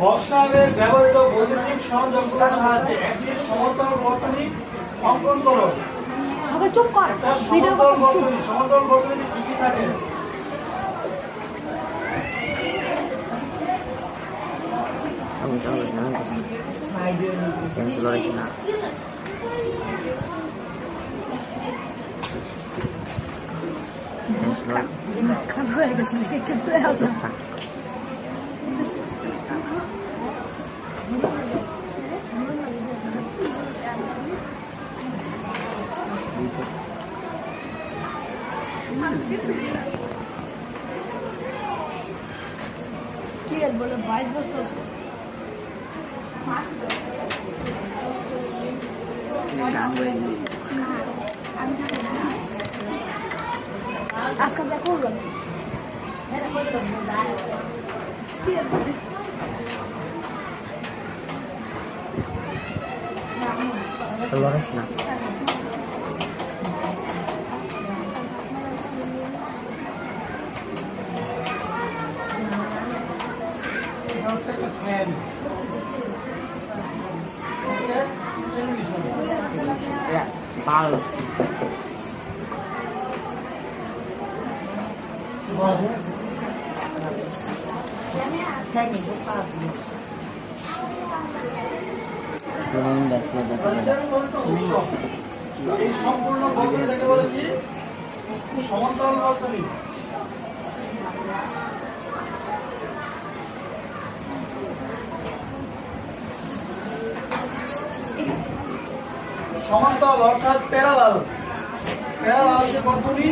হক ব্যবহৃত বৈদ্যুতিক সরঞ্জামগুলোর সাহায্যে একটি সমতল বর্তনী অঙ্কন করো। সবাই চুপ কর। ভিডিও বর্তনী সমতল বর্তনীতে কি কি থাকে? হয়ে গেছে কিন্তু কি আর বলে বাইশ বছর গান বলে আজকে যা করলাম লড়াইস এটা হচ্ছে একটা ফ্যান উৎস এই সম্পূর্ণ থেকে বলে কি? সমান্তরাল বর্তনী সমান্তরাল অর্থাৎ প্যারালাল। প্যারালাল যে বর্তনী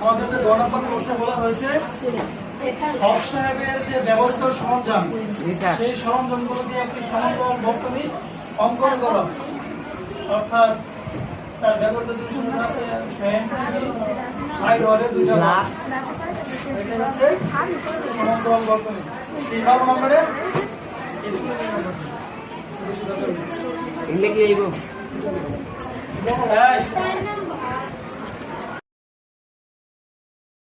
আমাদের যে প্রশ্ন বলা হয়েছে হক সাহেবের যে ব্যবহৃত সরঞ্জাম সেই সরঞ্জামগুলো দিয়ে একটি সমান্তরাল বর্তনী অঙ্কন করো অর্থাৎ তার ব্যবহৃত আছে ফ্যান সাইড ওয়ালের দুইটা গ্লাস। এটা হচ্ছে সমান্তরাল বর্তনী তিন নম্বরে? এগুলো কি এই এই